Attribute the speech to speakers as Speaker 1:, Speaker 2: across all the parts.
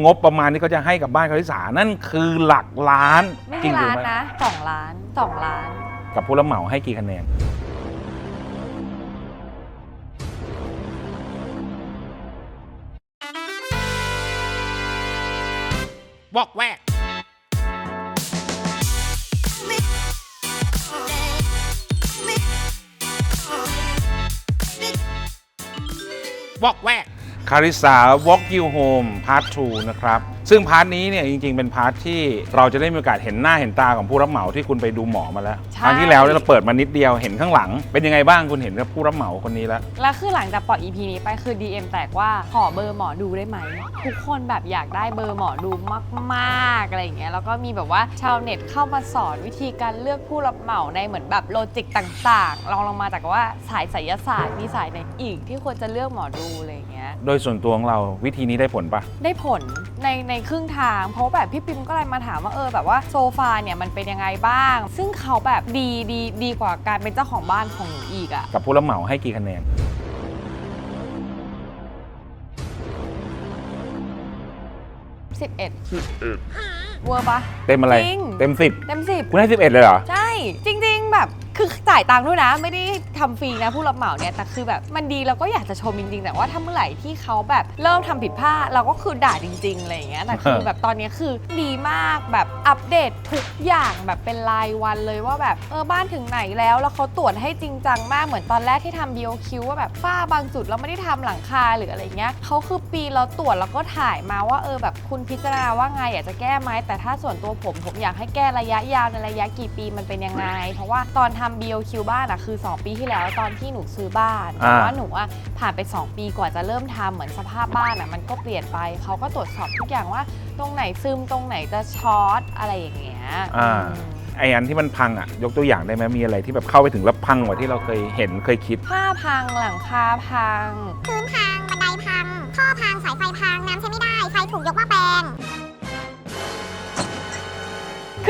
Speaker 1: งบประมาณที่เขาจะให้กับบ้านคาริสานั่นคือหลักล้าน
Speaker 2: ไม่
Speaker 1: จริ
Speaker 2: ใช่
Speaker 1: งหรือ
Speaker 2: ล้าน
Speaker 1: ไม่
Speaker 2: นะสองล้านสองล้าน
Speaker 1: กับผู้รับเหมาให้กี่คะแนน
Speaker 3: บอกแวก บอกแวก
Speaker 1: คาริสาวอล์กยูโฮมพาร์ท 2 นะครับ ซึ่งพาร์ทนี้เนี่ยจริงๆ เป็นพาร์ทที่เราจะได้มีโอกาสเห็นหน้าเห็นตาของผู้รับเหมาที่คุณไปดูหมอมาแล้ว
Speaker 2: ใช่
Speaker 1: ครั้งที่แล้วเนี่ยเราเปิดมานิดเดียวเห็นข้างหลัง เป็นยังไงบ้างคุณเห็นกับผู้รับเหมาคนนี้แล้ว
Speaker 2: แล้วคือหลังจากปล่อย EP นี้ไปคือ DM แตกว่าขอเบอร์หมอดูได้ไหม ทุกคนแบบอยากได้เบอร์หมอดูมากๆอะไรอย่างเงี้ยแล้วก็มีแบบว่าชาวเน็ตเข้ามาสอนวิธีการเลือกผู้รับเหมาในเหมือนแบบโลจิกต่างๆลองลงมาจากว่าสายไสยศาสตร์มีสายไหนอีกที่ควรจะเลือกหมอดูอะไรอย่างเงี้ย
Speaker 1: โดยส่วนตัวของเราวิธีนี้ได้ผลปะ
Speaker 2: ได้ผลในในครึ่งทาง เพราะแบบพี่ปิมก็เลยมาถามว่าเออแบบว่าโซฟาเนี่ยมันเป็นยังไงบ้าง ซึ่งเขาแบบดีดีดีกว่าการเป็นเจ้าของบ้านของหนูอีกอะ
Speaker 1: กับผู้รับเหมาให้กี่คะแนน
Speaker 2: 11เวอร์ปะ
Speaker 1: เต็มอะไร
Speaker 2: จริง
Speaker 1: เต็มสิบ
Speaker 2: เต็มสิบ
Speaker 1: คุณให้สิบเอ็ดเลยเหรอ
Speaker 2: ใช่ จริง ๆ แบบคือ จ่ายตังค์ด้วยนะ ไม่ได้ทำฟรีนะผู้รับเหมาเนี่ยแต่คือแบบมันดีเราก็อยากจะชมจริงๆ แต่ว่าถ้าเมื่อไหร่ที่เขาแบบเริ่มทำผิดพลาดเราก็คือด่าจริงๆอะไรอย่างเงี้ยแต่คือแบบตอนนี้คือดีมากแบบอัปเดตทุกอย่างแบบเป็นรายวันเลยว่าแบบเออบ้านถึงไหนแล้วแล้วเขาตรวจให้จริงจังมากเหมือนตอนแรกที่ทำ BOQ ว่าแบบฝ้าบางจุดเราไม่ได้ทำหลังคาหรืออะไรเงี้ยเขาคือปีเราตรวจแล้วก็ถ่ายมาว่าเออแบบคุณพิจารณาว่าไงอยากจะแก้ไหมแต่ถ้าส่วนตัวผมผมอยากให้แก้ระยะยาวในระยะกี่ปีมันเป็นยังไง เพราะว่าตอนทำ BOQ บ้านอะคือ 2 ปีที่แล้วตอนที่หนูซื้อบ้านแต่
Speaker 1: อ่า
Speaker 2: ว่าหนูอะผ่านไป 2 ปีกว่าจะเริ่มทำเหมือนสภาพบ้านอะมันก็เปลี่ยนไปเขาก็ตรวจสอบทุกอย่างว่า ตรงไหนซึมตรงไหนจะช็อตอะไรอย่างเงี้ย
Speaker 1: อ่า
Speaker 2: อืม
Speaker 1: ไออันที่มันพังอะ ยกตัวอย่างได้ไหมมีอะไรที่แบบเข้าไปถึงแล้วพังกว่าที่เราเคยเห็นเคยคิด
Speaker 2: ผ้าพังหลังคาพัง
Speaker 4: พื้นพัง บันไดพัง ท่อพัง สายไฟพัง น้ำใช้ไม่ได้ ไฟถูกยกว่าแป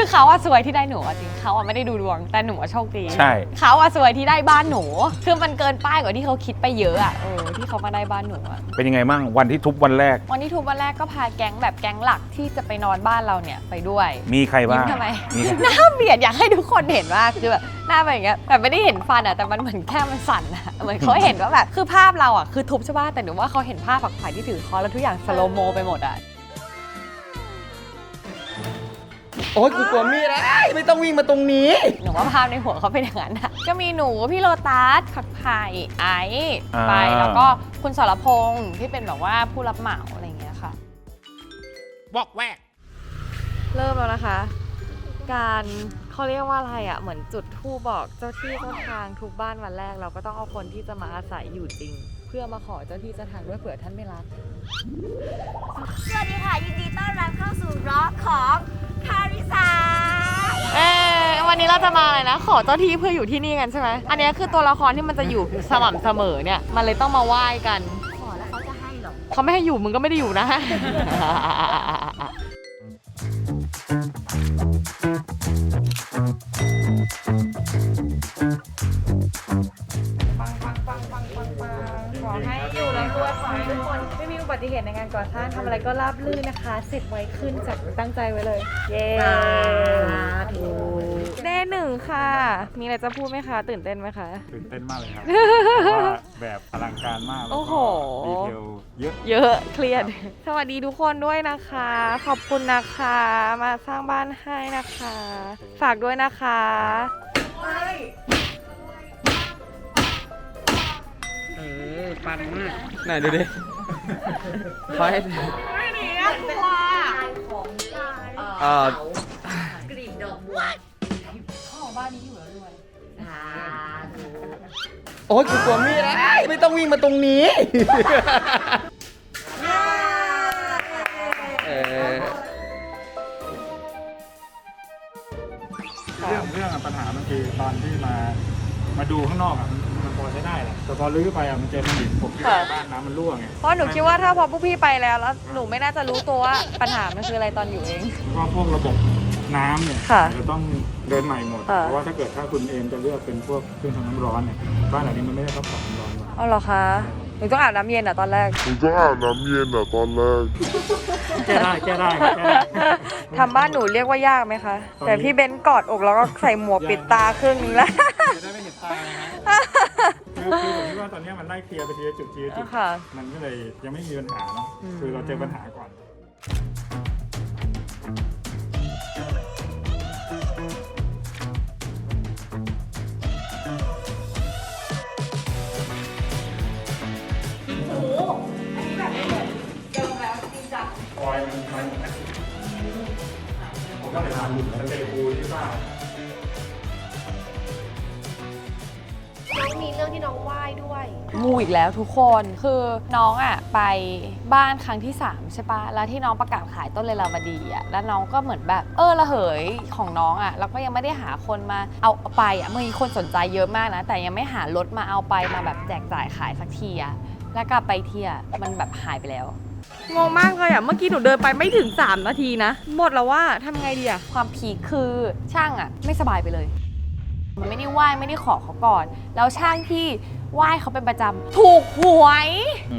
Speaker 2: คือเขาอะสวยที่ได้หนูอะจริงเขาอะไม่ได้ดูดวงแต่หนูอะโชคดี
Speaker 1: ใช่
Speaker 2: เขาอะสวยที่ได้บ้านหนู คือมันเกินป้ายกว่าที่เขาคิดไปเยอะอะเออที่เขามาได้บ้านหนูอะ
Speaker 1: เป็นยังไงบ้างวันที่ทุบวันแรก
Speaker 2: วันที่ทุบวันแรกก็พาแก๊งแบบแก๊งหลักที่จะไปนอนบ้านเราเนี่ยไปด้วย
Speaker 1: มีใครบ้าง
Speaker 2: ยิ้มทำไม
Speaker 1: มีใคร
Speaker 2: หน้าเบียดอยากให้ทุกคนเห็นว่าคือแบบหน้าเป็นอย่างเงี้ยแต่ไม่ได้เห็นฟันอะแต่มันเหมือนแค่มันสั่นอะเหมือนเขาเห็นว่าแบบคือภาพเราอะคือทุบใช่ป่ะแต่หนูว่าเขาเห็นภาพฝักฝ่ายที่ถือคอแล้วทุกอย่างสโลโมไปหมดอะ
Speaker 5: โอ๊ยกูกลัวมีดนะไม่ต้องวิ่งมาตรงนี้
Speaker 2: หนูว่าภาพในหัวเขาเป็นอย่างนั้นอะก็มีหนูพี่โลตัสผักไผ่ไอซ์
Speaker 1: อ่า
Speaker 2: ไปแล้วก็คุณสรพงษ์ที่เป็นแบบว่าผู้รับเหมาอะไรอย่างเงี้ยค่ะ
Speaker 3: บอกแวก
Speaker 2: เริ่มแล้วนะคะ การเขาเรียกว่าอะไรอะ่ะ เหมือนจุดทูบบอกเจ้าที่เจ้าทางทุกบ้านวันแรก เราก็ต้องเอาคนที่จะมาอาศัยอยู่จริงเพื่อมาขอเจ้าที่เจ้าทางด้วยเผื่อท่านไม่รัก
Speaker 4: สวัสดีค่ะยินดีต้อนรับเข้าสู่ร็อกของคาริสา
Speaker 2: เอ้ยวันนี้เราจะมาอะไรนะ ขอเจ้าที่เพื่ออยู่ที่นี่กันใช่ไหมอันนี้คือตัวละครที่มันจะอยู่สม่ำเสมอเนี่ย มันเลยต้องมาไหว้กัน
Speaker 4: ขอแล้วเขาจะให้เหรอ
Speaker 2: เขาไม่ให้อยู่มึงก็ไม่ได้อยู่นะ
Speaker 6: ปั ไม่มีอุบัติเหตุในงานก่อสร้างทำอะไรก็ราบรื่นนะคะ เสร็จไวขึ้นจากตั้งใจไว้เลย เย้เด้หนึ่งค่ะ มีอะไรจะพูดไหมคะ ตื่นเต้นไหมคะ
Speaker 7: ตื่นเต้นมากเลยครับเพราะว่าแบบอลังการมากแล้ว
Speaker 2: โอ้โห
Speaker 7: ก็ดีเทลเยอะ
Speaker 2: เยอะเครียด สวัสดีทุกคนด้วยนะคะ ขอบคุณนะคะ มาสร้างบ้านให้นะคะ ฝากด้วยนะคะ
Speaker 5: ออปังมากไหนดูดิขอให้เอ่อโอ๊ยกูกลัวมีดนะไม่ต้องวิ่งมาตรงนี้ เออ
Speaker 7: เรื่องเรื่องอะปัญหามันคือตอนที่มา มาดูข้างนอกอะ มันมันพอใช้ได้แหละแต่พอรื้อไปอะมันเจอมันหินผมคิดว่าบ้านน้ำมันรั่วไง
Speaker 2: เพราะหนูคิดว่าถ้าพอพวกพี่ไปแล้วแล้ว หนูไม่น่าจะรู้ตัวว่าปัญหามันคืออะไรตอนอยู่เอง
Speaker 7: แล้วก็พวกระบบน้ำเนี่ย
Speaker 2: ค่ะ
Speaker 7: จะต้องเดินใหม่หมด
Speaker 2: ค่ะ
Speaker 7: เพราะว่าถ้าเกิดถ้าคุณเอมจะเลือกเป็นพวกเครื่องทำน้ำร้อนเนี่ยบ้านหลังนี้มันไม่ได้รับความน้ำร้อนมา
Speaker 2: เอาเหรอคะนูต้องอาบน้ำเย็นอะตอนแรก
Speaker 8: ผมก็อาบน้ำเย็นอะตอนแรก
Speaker 7: แก้ได้แก้ได้แก้ได้
Speaker 2: ทำบ้านหนูเรียกว่ายากไหมคะแต่พี่เบนซ์กอดอกแล้วก็ใส่หมวกปิดตาครึ่งนึงแล้ว
Speaker 7: จะได้ไม่เห็นตานะคือคือผมคิดว่าตอนนี้มันไล่เคลียร์ไปทีละจุดทีละจุด
Speaker 2: ค่ะ
Speaker 7: มันก็เลยยังไม่มีปัญหาเนาะคือเราเจอปัญหาก่อนปล่อยมันมันผมก็ไปทำสเตย์พูที่บ้าน
Speaker 4: อี
Speaker 2: กแล้วทุกคนคือน้องอะไปบ้านครั้งที่ 3 ใช่ปะแล้วที่น้องประกาศขายต้นเลลาวดีอะแล้วน้องก็เหมือนแบบ เออระเหยของน้องอะแล้วก็ยังไม่ได้หาคนมาเอาไปอะมีคนสนใจเยอะมากนะ แต่ยังไม่หารถมาเอาไปมาแบบแจกจ่ายขายสักทีอะแล้วกลับไปเที่ยมันแบบหายไปแล้ว
Speaker 6: งงมากเลยอะ เมื่อกี้หนูเดินไปไม่ถึง 3 นาทีนะ หมดแล้วว่าทำไงดีอะ
Speaker 2: ความพีคคือช่างอะ ไม่สบายไปเลย มันไม่ได้ไหว้ไม่ได้ขอเขาก่อน แล้วช่างที่ไหว้เขาเป็นประจำถูกหวย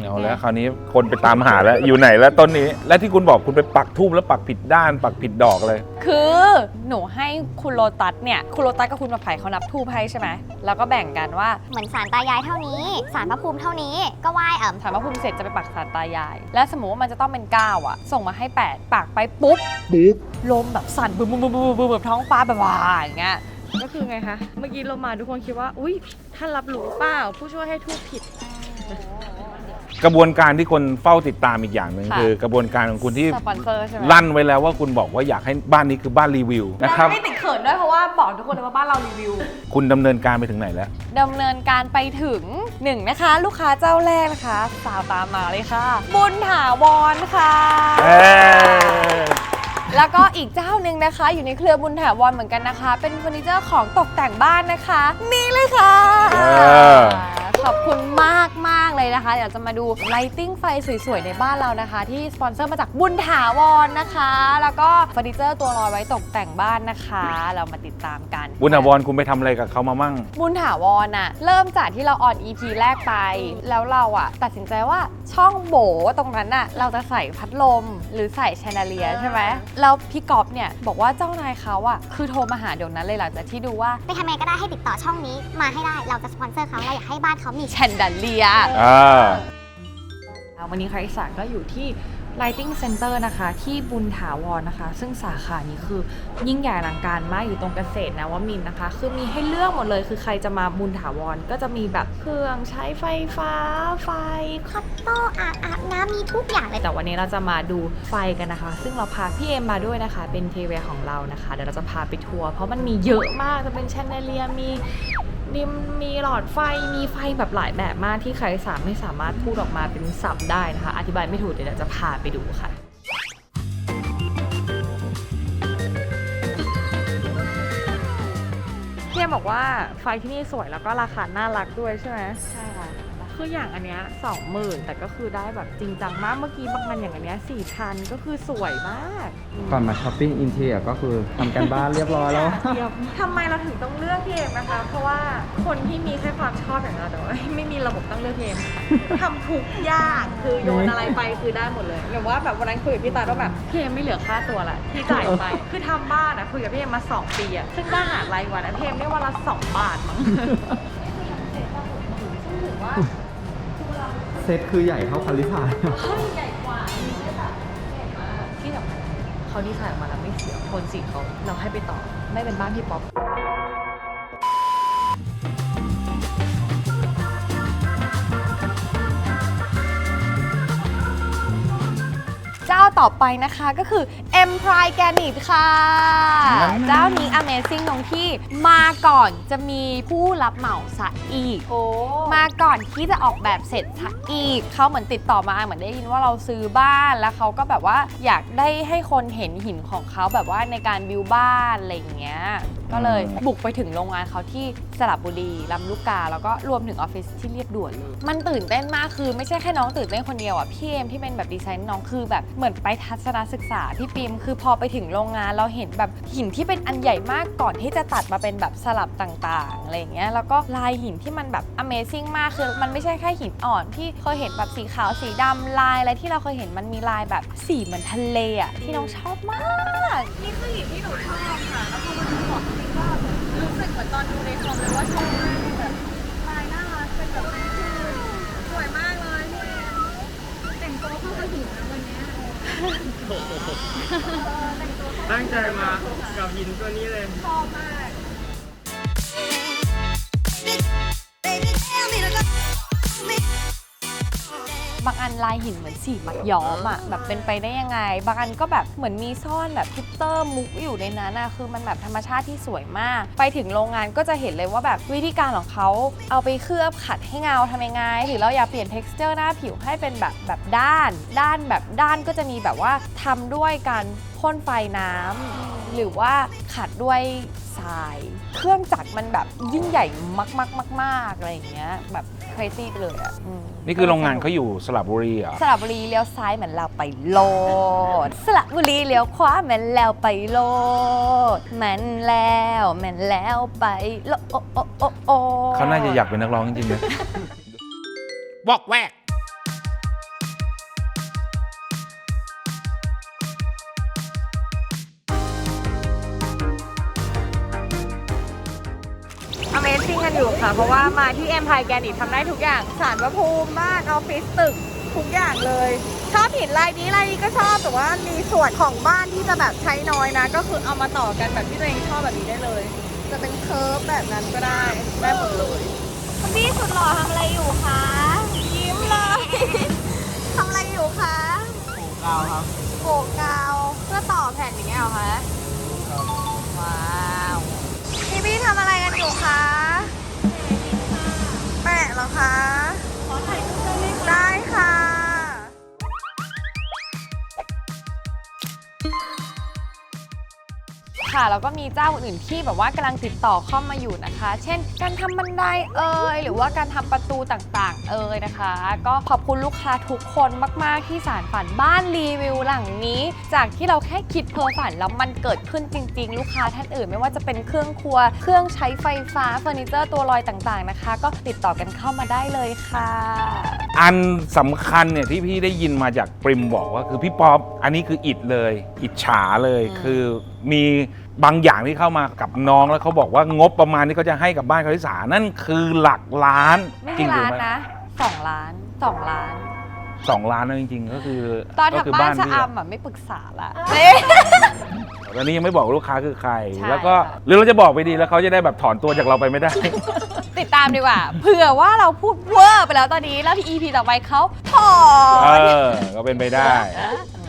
Speaker 1: เอาแล้วคราวนี้คนไปตามหาแล้ว อยู่ไหนแล้วต้นนี้ และที่คุณบอกคุณไปปักทูบแล้วปักผิดด้าน ปักผิดดอกเลย
Speaker 2: คือหนูให้คุณโลตัสเนี่ย คุณโลตัสกับคุณประไผ่เขานับทูบให้ใช่ไหมแล้วก็แบ่งกันว่า
Speaker 4: เหมือนสารตายายเท่านี้ สารพระภูมิเท่านี้ ก็ไหว้เอ่ม
Speaker 2: ถามว่าภูมิเสร็จจะไปปักสารตายาย แล้วสมมติว่ามันจะต้องเป็น9อะส่งมาให้8ปักไปปุ๊บ
Speaker 8: ปุ๊บ
Speaker 2: ลมแบบสั่นบึ้มบึ้มบึ้มบึ้มบึ้มแบบท้องฟ้าแบบว่าอย่างเงี้ย
Speaker 6: ก็คือไงคะ เมื่อกี้เรามาทุกคนคิดว่า อุ้ยท่านรับรู้เปล่า ผู้ช่วยให้ทูบผิด
Speaker 1: กระบวนการที่คนเฝ้าติดตามอีกอย่างหนึ่ง
Speaker 2: ค่ะ
Speaker 1: คือกระบวนการของคุณที่
Speaker 2: สปอนเซอร์ใช่ไหม
Speaker 1: ลั่นไว้แล้วว่าคุณบอกว่าอยากให้บ้านนี้คือบ้านรีวิวนะครับ
Speaker 2: ไม่ติดเขินด้วยเพราะว่าบอกทุกคนเลยว่าบ้านเรารีวิว
Speaker 1: คุณดำเนินการไปถึงไหนแล้ว
Speaker 2: ดำเนินการไปถึงหนึ่งนะคะ ลูกค้าเจ้าแรกนะคะ สาวตามมาเลยค่ะ บุญถาวรค่ะ
Speaker 1: เอ้ย
Speaker 2: แล้วก็อีกเจ้าหนึ่งนะคะ อยู่ในเครือบุญถาวรเหมือนกันนะคะ เป็นเฟอร์นิเจอร์ของตกแต่งบ้านนะคะ นี่เลยค่ะ ขอบคุณมากมากๆเลยนะคะ เดี๋ยวจะมาดูไลติ้งไฟสวยๆ ในบ้านเรานะคะ ที่สปอนเซอร์มาจากบุญถาวรนะคะ แล้วก็เฟอร์นิเจอร์ตัวลอยไว้ตกแต่งบ้านนะคะ เรามาติดตามกัน
Speaker 1: บุญถาวรคุณไปทำอะไรกับเขามามั่ง
Speaker 2: บุญถาวรน่ะเริ่มจากที่เราออน EP แรกไป แล้วเราอะ ตัดสินใจว่าช่องโบตรงนั้นน่ะเราจะใส่พัดลมหรือใส่แชนเดเลียใช่ไหมแล้วพี่กอฟเนี่ยบอกว่าเจ้านายเขาอะคือโทรมาหาเดี๋ยวนั้นเลยหลังจากที่ดูว่า
Speaker 4: ไปทำยังไงก็ได้ให้ติดต่อช่องนี้มาให้ได้ เราจะสปอนเซอร์เขาเราอยากให้บ้านเขามี
Speaker 2: แชนเดเลีย
Speaker 1: อ่า
Speaker 6: วันนี้คาริสาก็อยู่ที่ Lighting Center นะคะ ที่บุญถาวรนะคะ ซึ่งสาขานี้คือยิ่งใหญ่อลังการมากอยู่ตรงเกษตรนะว่ามินทร์นะคะ คือมีให้เลือกหมดเลยคือใครจะมาบุญถาวรก็จะมีแบบเครื่องใช้ไฟฟ้า ไฟ
Speaker 4: คอตโต้อาบอาบน้ำมีทุกอย่างเลย
Speaker 6: แต่วันนี้เราจะมาดูไฟกันนะคะ ซึ่งเราพาพี่เอ็มมาด้วยนะคะ เป็นเทเวของเรานะคะเดี๋ยวเราจะพาไปทัวร์เพราะมันมีเยอะมากจะเป็นแชนเดเลียมี นิมมีหลอดไฟมีไฟแบบหลายแบบมากที่ใครสามไม่สามารถพูดออกมาเป็นศัพท์ได้นะคะ อธิบายไม่ถูกเดี๋ยวเราจะพาไปดูค่ะพี่เอ็มบอกว่าไฟที่นี่สวยแล้วก็ราคาน่ารักด้วยใช่ไหม
Speaker 2: ใช่ค่ะ
Speaker 6: คืออย่างอันเนี้ยสองหมื่นแต่ก็คือได้แบบจริงจังมากเมื่อกี้บางอันอย่างอันเนี้ยสี่พันก็คือสวยมาก
Speaker 5: ก่อนมาช้อปปิ้งอินเทียก็คือทำกันบ้านเรียบร้อยแล้ว
Speaker 6: เทียบทำไมเราถึงต้องเลือกพี่เอ็มนะคะ เพราะว่าคนที่มีแค่ความชอบอย่างเราแต่ว่าไม่มีระบบต้องเลือกพี่เอ็มทำทุกอย่างคือโยนอะไรไปคือได้หมดเลยแบบว่าแบบวันนั้นคุยกับพี่ตาว่าแบบพี่เอ็มไม่เหลือค่าตัวละที่จ่ายไป คือทำบ้านอะคุยกับพี่เอ็มมาสองปีอะซึ่งบ้านหารายวันอะพี่เอ็มได้วันละสองบาทมั้ง
Speaker 5: เซตคือใหญ่เท่าคาริสา
Speaker 6: ที่สำคัญเขาดีไซน์ออกมาแล้วไม่เสียโทนสีเขาเราให้ไปต่อไม่เป็นบ้านพี่ป๊อป
Speaker 2: ต่อไปนะคะก็คือ e m p r i g a n i t ค่ะ
Speaker 1: นั่น
Speaker 2: เจ้านี้ Amazing ตรงที่มาก่อนจะมีผู้รับเหมาซะอีก มาก่อนที่จะออกแบบเสร็จซะอีก เขาเหมือนติดต่อมาเหมือนได้ยินว่าเราซื้อบ้านแล้วเขาก็แบบว่าอยากได้ให้คนเห็นหินของเขาแบบว่าในการบิวบ้านอะไรอย่างเงี้ยก็เลยบุกไปถึงโรงงานเขาที่สระบุรีลำลูกกา แล้วก็รวมถึงออฟฟิศที่เรียบด่วนเลย มันตื่นเต้นมากคือไม่ใช่แค่น้องตื่นเต้นคนเดียวอะพี่เอมที่เป็นแบบดีไซน์น้องคือแบบเหมือนไปทัศนศึกษาพี่ปิมคือพอไปถึงโรงงานเราเห็นแบบหินที่เป็นอันใหญ่มากก่อนที่จะตัดมาเป็นแบบสลับต่างๆอะไรอย่างเงี้ยแล้วก็ลายหินที่มันแบบ Amazing มากคือมันไม่ใช่แค่หินอ่อนที่เคยเห็นแบบสีขาวสีดำลายอะไรที่เราเคยเห็นมันมีลายแบบสีเหมือนทะเลอะที่น้องชอบมาก
Speaker 6: นี่คือหินที่หนูชอบค่ะแล้วพอมาดูของจริงก็รู้สึกเหมือนตอนดูในคอมเลยว่าชอบมากแบบลายน่ารักเป็นแบบสวยมากเลยพี่แต่งตัวเข้ากับหินดี
Speaker 5: ตั้งใจมากับหินตัวนี้เลย
Speaker 6: ชอบมาก
Speaker 2: บางอันลายหินเหมือนสีมัดย้อมอะแบบเป็นไปได้ยังไง บางอันก็แบบเหมือนมีซ่อนแบบพิตเตอร์มุกอยู่ในนั้นอะคือมันแบบธรรมชาติที่สวยมาก ไปถึงโรงงานก็จะเห็นเลยว่าแบบวิธีการของเขาเอาไปเคลือบขัดให้เงาทำยังไงหรือเราอยากเปลี่ยน t e x t อร์หน้าผิวให้เป็นแบบแบบด้าน ด้านแบบด้านก็จะมีแบบว่าทำด้วยการพ่นไฟน้ำหรือว่าขัดด้วยทราย เครื่องจักรมันแบบยิ่งใหญ่มากๆๆๆอะไรอย่างเงี้ยแบบ crazy ไปเลยอะอืม
Speaker 1: นี่คือโรงงานเขาอยู่สระบุรีเหรอ
Speaker 2: สระบุรีเลี้ยวซ้ายเหมือนเราไปโลด สระบุรีเลี้ยวขวาเหมือนแล้วไปโลดแม่นแล้วแม่นแล้วไปโลโอโอโอโอ
Speaker 1: เขาน่าจะอยากเป็นนักร้องจริงๆนะ
Speaker 3: บอกแวก
Speaker 6: กันอยู่ค่ะ เพราะว่ามาที่ Empire Organic ทำได้ทุกอย่างสารพระภูมิบ้านออฟฟิศตึกทุกอย่างเลย ชอบหินลายนี้ลายนี้ก็ชอบแต่ว่ามีส่วนของบ้านที่จะแบบใช้น้อยนะ ก็คือเอามาต่อกันแบบที่ตัวเองชอบแบบนี้ได้เลย จะเป็นเคิร์ฟแบบนั้นก็ได้ได้หมดเลยคุณพี่สุดหล่อทำอะไรอยู่คะยิ้มเลยทำอะไรอยู่คะโขกกาวครับโขกกาวเพื่อต่อแผ่นอย่างเงี้ยเหรอคะว้าวพี่พี่ทำอะไรกันอยู่คะ แล้
Speaker 2: วก็มีเจ้าอื่นๆที่แบบว่ากำลังติดต่อเข้ามาอยู่นะคะ เช่น การทำบันไดเอ่ยหรือว่าการทำประตูต่างๆ เอ่ยนะคะ ก็ขอบคุณลูกค้าทุกคนมาก ๆ ที่สารฝันบ้านรีวิวหลังนี้ จากที่เราแค่คิดเพ้อฝันแล้วมันเกิดขึ้นจริง ๆ ลูกค้าท่านอื่น ไม่ว่าจะเป็นเครื่องครัว เครื่องใช้ไฟฟ้าเฟอร์นิเจอร์ตัวลอยต่างๆนะคะ ก็ติดต่อกันเข้ามาได้เลยค่ะ
Speaker 1: อันสำคัญเนี่ยที่พี่ได้ยินมาจากปริมบอกว่าคือพี่ป๊อปอันนี้คืออิดเลย อิจฉาเลย
Speaker 2: อืม
Speaker 1: คือมี บางอย่างที่เข้ามากับน้องแล้วเขาบอกว่างบประมาณที่เขาจะให้กับบ้านคาริสานั่นคือหลักล้าน
Speaker 2: ไม่
Speaker 1: จริ
Speaker 2: ใช่
Speaker 1: งหรือ
Speaker 2: ล้าน
Speaker 1: ไม่
Speaker 2: นะสองล้านสองล้าน
Speaker 1: สองล้านนะจริง ๆ ก็คือ
Speaker 2: ตอน
Speaker 1: ก็คื
Speaker 2: ทำบ้านชะ
Speaker 1: พี่
Speaker 2: อำอะไม่ปรึกษาละ
Speaker 1: ตอนนี้ยังไม่บอกลูกค้าคือใคร
Speaker 2: ใช่
Speaker 1: แล้วก็
Speaker 2: ค่ะ
Speaker 1: หรือเราจะบอกไปดีแล้วเขาจะได้แบบถอนตัวจากเราไปไม่ได้
Speaker 2: ติดตามดีกว่า เผื่อว่าเราพูดเวอร์ไปแล้วตอนนี้แล้ว EP ต่อไปเขาถอ
Speaker 1: เอนอก็เป็นไปได้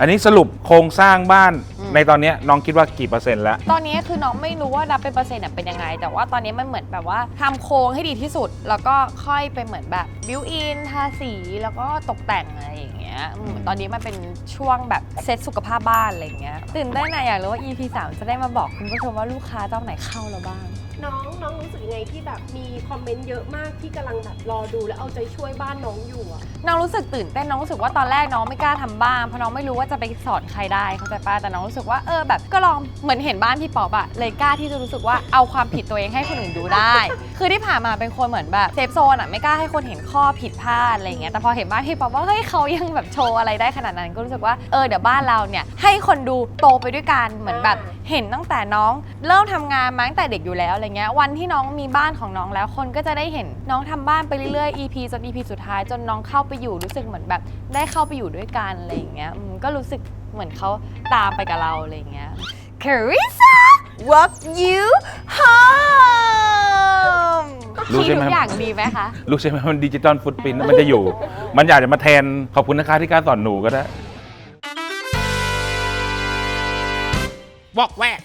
Speaker 1: อันนี้สรุปโครงสร้างบ้าน
Speaker 2: อืม
Speaker 1: ในตอนเนี้ยน้องคิดว่ากี่เปอร์เซ็นต์แล้ว
Speaker 2: ตอนนี้คือน้องไม่รู้ว่านับเป็นเปอร์เซ็นต์เนี่ยเป็นยังไง แต่ว่าตอนนี้มันเหมือนแบบว่าทำโครงให้ดีที่สุด แล้วก็ค่อยไปเหมือนแบบบิวอินทาสีแล้วก็ตกแต่งอะไรอย่างเงี้ยอืมตอนนี้มันเป็นช่วงแบบเซตสุขภาพบ้านอะไรอย่างเงี้ยตื่นเต้นนะอยากรู้ว่า EP 3 จะได้มาบอกคุณผู้ชมว่าลูกค้าเจ้าไหนเข้าแล้วบ้าง
Speaker 9: น้องน้องรู้สึกยังไงที่แบบมีคอมเมนต์เยอะมากที่กำลังแบบรอดูและเอาใจช่วยบ้านน้องอยู่อะ
Speaker 2: น้องรู้สึกตื่นเต้นน้องรู้สึกว่าตอนแรกน้องไม่กล้าทำบ้านเพราะน้องไม่รู้ว่าจะไปสอนใครได้เข้าใจป้ะแต่น้องรู้สึกว่าเออแบบก็ลองเหมือนเห็นบ้านพี่ป๊อปอะเลยกล้าที่จะรู้สึกว่าเอาความผิดตัวเองให้คนอื่นดูได้ คือที่ผ่านมาเป็นคนเหมือนแบบเซฟโซนอะไม่กล้าให้คนเห็นข้อผิดพลาดอะไรอย่างเงี้ยแต่พอเห็นบ้านพี่ป๊อปว่าเฮ้ยเขายังแบบโชว์อะไรได้ขนาดนั้นก็รู้สึกว่าเออเดี๋ยวบ้านเราเนี่ยให้คนดูโตไปด้วยกันเหมือนแบบ เห็นตั้งแต่น้องเริ่มทำงานมาตั้งแต่เด็กอยู่แล้วอะไรเงี้ยวันที่น้องมีบ้านของน้องแล้วคนก็จะได้เห็นน้องทำบ้านไปเรื่อยๆ EP จน EP สุดท้ายจนน้องเข้าไปอยู่รู้สึกเหมือนแบบ ได้เข้าไปอยู่ด้วยกันอะไรอย่างเงี้ยอืมก็รู้สึกเหมือนเขาตามไปกับเราอะไรอย่างเงี้ย Carissa walk you home
Speaker 1: รู้ใช่ไหม
Speaker 2: ทุกอย่างดีไหมคะ
Speaker 1: รู้ใช่ไหมมันดิจิตอลฟุตปรินมันจะอยู่ มันอยากจะมาแทนขอบคุณนะคะที่กล้าสอนหนูก็ได้
Speaker 3: วอกแวก